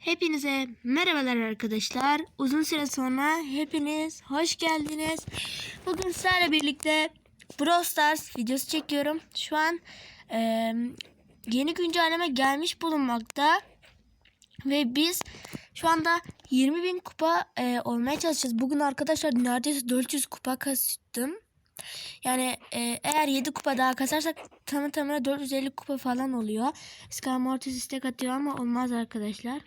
Hepinize merhabalar arkadaşlar. Uzun süre sonra hepiniz hoş geldiniz. Bugün sizlerle birlikte Brawl Stars videosu çekiyorum. Şu an e, yeni güncelleme gelmiş bulunmakta. Ve biz şu anda 20 bin kupa e, olmaya çalışacağız. Bugün arkadaşlar neredeyse 400 kupa kastım. Yani e, eğer 7 kupa daha kasarsak tamı tamına 450 kupa falan oluyor. Sky Mortis istek atıyor ama olmaz arkadaşlar.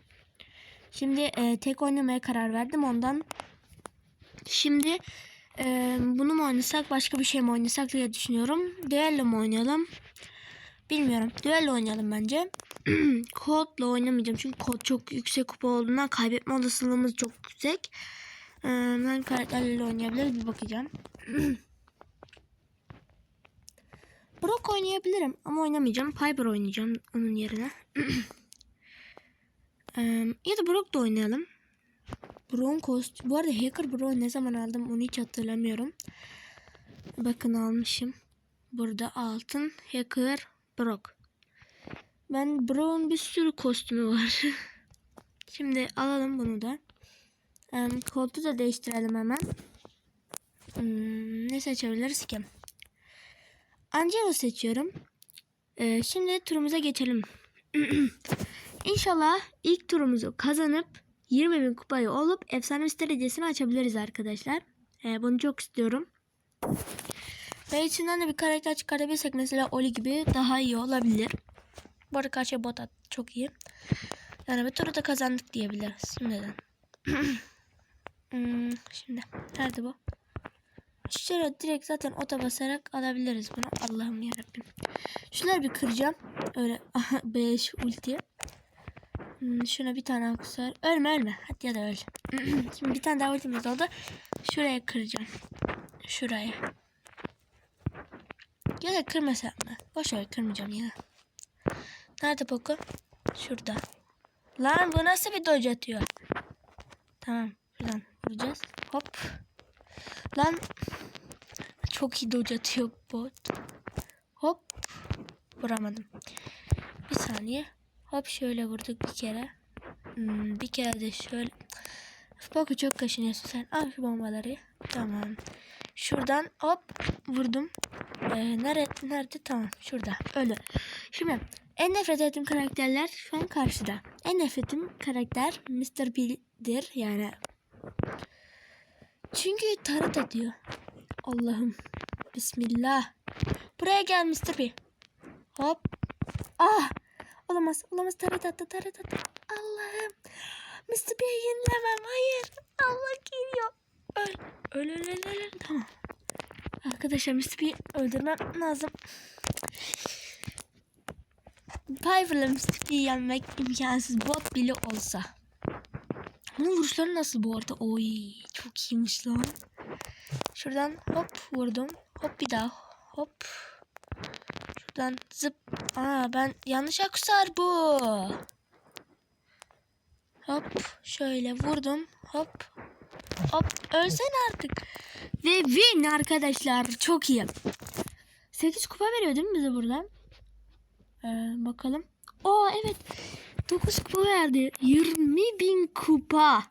Şimdi e, tek oynamaya karar verdim ondan. Şimdi e, bunu mu oynasak başka bir şey mi oynasak diye düşünüyorum. Duello mu oynayalım? Bilmiyorum. Duello oynayalım bence. Cold'la oynamayacağım çünkü Cold çok yüksek kupa olduğundan kaybetme olasılığımız çok yüksek. E, ben karakterlerle oynayabiliriz bir bakacağım. Brock oynayabilirim ama oynamayacağım. Piper oynayacağım onun yerine. Ee, ya da Brock da oynayalım. Brock'un kost... Bu arada Hacker Brock'u ne zaman aldım onu hiç hatırlamıyorum. Bakın almışım. Burada altın Hacker Brock. Ben Brock'un bir sürü kostümü var. Şimdi alalım bunu da. Ee, koltuğu da değiştirelim hemen. Hmm, ne seçebiliriz ki? Angelo seçiyorum. Ee, şimdi turumuza geçelim. İnşallah ilk turumuzu kazanıp 20 bin kupayı olup efsane derecesini açabiliriz arkadaşlar. Ee, bunu çok istiyorum. Ve içinden de bir karakter çıkartabilirsek mesela Oli gibi daha iyi olabilir. Bu arada karşıya bot attı. Çok iyi. Yani bir turu da kazandık diyebiliriz. Şimdiden. hmm, şimdi. Nerede bu? Şöyle direkt zaten ota basarak alabiliriz bunu. Allah'ım yarabbim. Şunları bir kıracağım. Öyle 5 ulti. Hmm, şuna bir tane aksar. Ölme ölme. Hadi ya da öl. Şimdi bir tane daha ultimiz oldu. Şuraya kıracağım. Şuraya. Ya da kırmasam mı? Boş ver kırmayacağım ya. Nerede Poco? Şurada. Lan bu nasıl bir dodge atıyor? Tamam. Buradan vuracağız. Hop. Lan çok iyi dodge atıyor bot. Hop. Vuramadım. Bir saniye. Hop şöyle vurduk bir kere. Hmm, bir kere de şöyle. Bak çok kaşınıyorsun sen. Al şu bombaları. Tamam. Şuradan hop vurdum. Ee, nerede? Nerede? Tamam. Şurada. Öyle. Şimdi en nefret ettiğim karakterler şu an karşıda. En nefret ettiğim karakter Mr. P'dir. Yani çünkü tarot atıyor. Allah'ım. Bismillah. Buraya gel Mr. P. Hop. Ah. Olamaz. Olamaz. Tarot attı. Tarot attı. Allah'ım. Mr. P'yi yenilemem. Hayır. Allah geliyor. Öl. Öl öl öl öl. Tamam. Arkadaşlar Mr. P'yi öldürmem lazım. Piper'la Mr. P'yi yenmek imkansız. Bot bile olsa. Onun vuruşları nasıl bu arada? Oy çok iyiymiş lan. Şuradan hop vurdum. Hop bir daha. Hop. Şuradan zıp. Aa ben yanlış akusar bu. Hop şöyle vurdum. Hop. Hop ölsen artık. Ve win arkadaşlar çok iyi. 8 kupa veriyor değil mi bize buradan? Ee, bakalım. Aa evet. 9 kupa verdi. 20 bin kupa.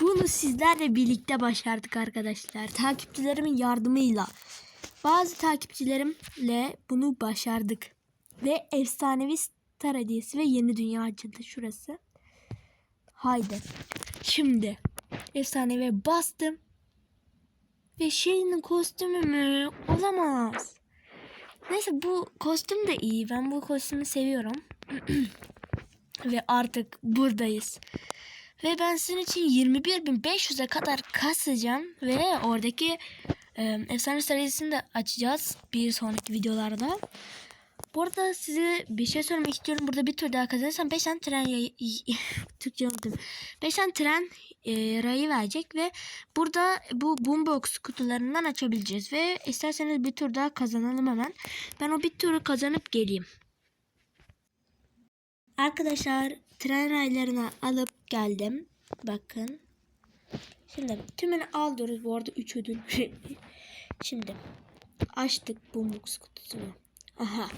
Bunu sizlerle birlikte başardık arkadaşlar. Takipçilerimin yardımıyla. Bazı takipçilerimle bunu başardık. Ve efsanevi star hediyesi ve yeni dünya açıldı şurası. Haydi. Şimdi efsanevi bastım. Ve şeyinin kostümü mü? Olamaz. Neyse bu kostüm de iyi. Ben bu kostümü seviyorum. Ve artık buradayız. Ve ben sizin için 21.500'e kadar kasacağım. Ve oradaki efsane serisini de açacağız. Bir sonraki videolarda. Bu arada size bir şey söylemek istiyorum. Burada bir tur daha kazanırsam 5 tane tren. Türkçe unuttum. 5 tane tren e, rayı verecek ve burada bu boombox kutularından açabileceğiz. Ve isterseniz bir tur daha kazanalım hemen. Ben o bir turu kazanıp geleyim. Arkadaşlar tren raylarını alıp geldim. Bakın. Şimdi tümünü alıyoruz. Bu arada 3 ödül. Şimdi açtık boombox kutusunu. Aha.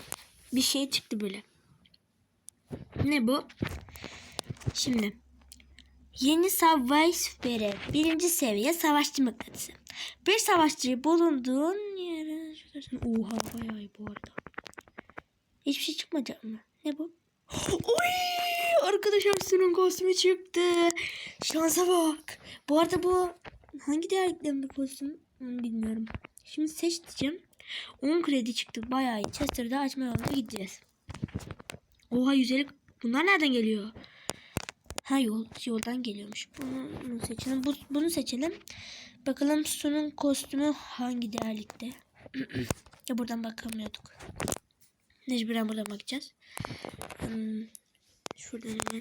Bir şey çıktı böyle. Ne bu? Şimdi yeni Subway birinci seviye savaşçı mıknatısı. Bir savaşçı bulunduğun yere Oha bayağı iyi bu arada. Hiçbir şey çıkmayacak mı? Ne bu? Oy! Arkadaşlar Sun'un kostümü çıktı. Şansa bak. Bu arada bu hangi değerliklerin bir kostüm bilmiyorum. Şimdi seç diyeceğim. 10 kredi çıktı. Bayağı iyi. Chester'da açma yoluna gideceğiz. Oha yüzelik. Bunlar nereden geliyor? Ha yol yoldan geliyormuş. Bunu, bunu seçelim. Bu, bunu seçelim. Bakalım Sun'un kostümü hangi değerlikte? ya buradan bakamıyorduk. Mecburen buradan bakacağız. Hmm, şuradan hemen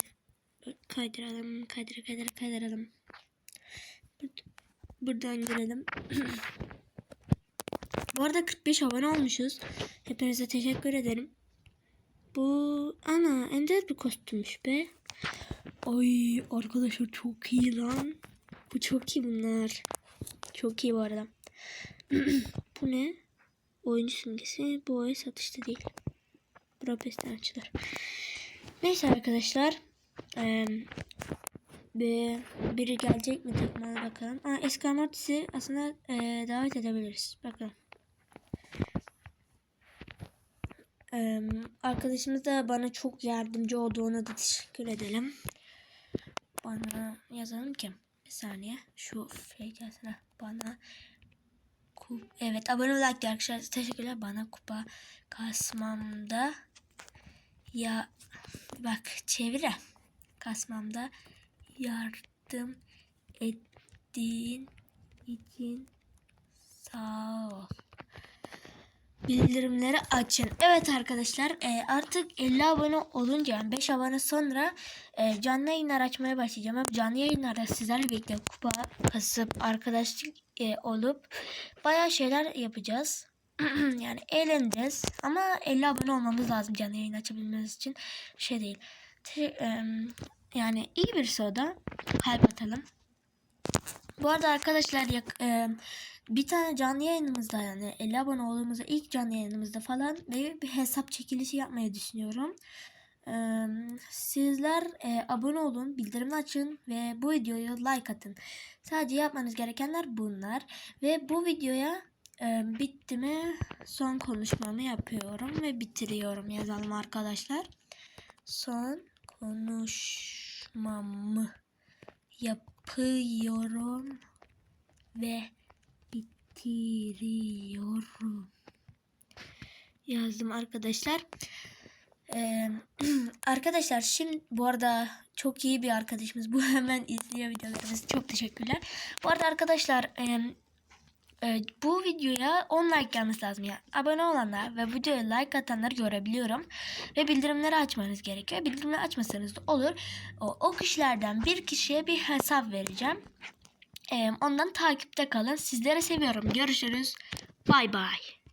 kaydıralım. Kaydır kaydır kaydıralım. Bur- Buradan girelim. Bu arada 45 abone olmuşuz. Hepinize teşekkür ederim. Bu ana ender bir kostümmüş be. Ay arkadaşlar çok iyi lan. Bu çok iyi bunlar. Çok iyi bu arada. bu ne? Oyuncu simgesi. Bu ay satışta değil. Propesten açılır. Neyse arkadaşlar. Eee bir, biri gelecek mi takmaya bakalım. Aa, eski amortisi aslında eee, davet edebiliriz. Bakalım. Eee, arkadaşımız da bana çok yardımcı oldu. Ona da teşekkür edelim. Bana yazalım ki. Bir saniye. Şu şey gelsene. Bana Evet abone like arkadaşlar. Teşekkürler. Bana kupa kasmamda ya bak çevire kasmamda yardım ettiğin için sağ ol. Bildirimleri açın. Evet arkadaşlar e, artık 50 abone olunca yani 5 abone sonra e, canlı yayınlar açmaya başlayacağım. Hep canlı yayınlarda sizlerle birlikte kupa kasıp arkadaşlık e, olup bayağı şeyler yapacağız. yani eğleneceğiz ama 50 abone olmamız lazım canlı yayın açabilmemiz için şey değil. Yani iyi birisi o da kalp atalım. Bu arada arkadaşlar yak- em, bir tane canlı yayınımızda yani 50 abone olduğumuzda ilk canlı yayınımızda falan ve bir hesap çekilişi yapmayı düşünüyorum. Ee, sizler e, abone olun, bildirim açın ve bu videoya like atın. Sadece yapmanız gerekenler bunlar. Ve bu videoya e, bitti mi son konuşmamı yapıyorum ve bitiriyorum yazalım arkadaşlar. Son konuşmamı yapıyorum ve bitiriyorum. Yazdım arkadaşlar. Ee, arkadaşlar şimdi bu arada çok iyi bir arkadaşımız. Bu hemen izliyor videolarımızı. Çok teşekkürler. Bu arada arkadaşlar e, e, bu videoya 10 like gelmesi lazım ya. Abone olanlar ve videoya like atanları görebiliyorum. Ve bildirimleri açmanız gerekiyor. Bildirimleri açmasanız da olur. O, o kişilerden bir kişiye bir hesap vereceğim. E, ondan takipte kalın. Sizleri seviyorum. Görüşürüz. Bay bay.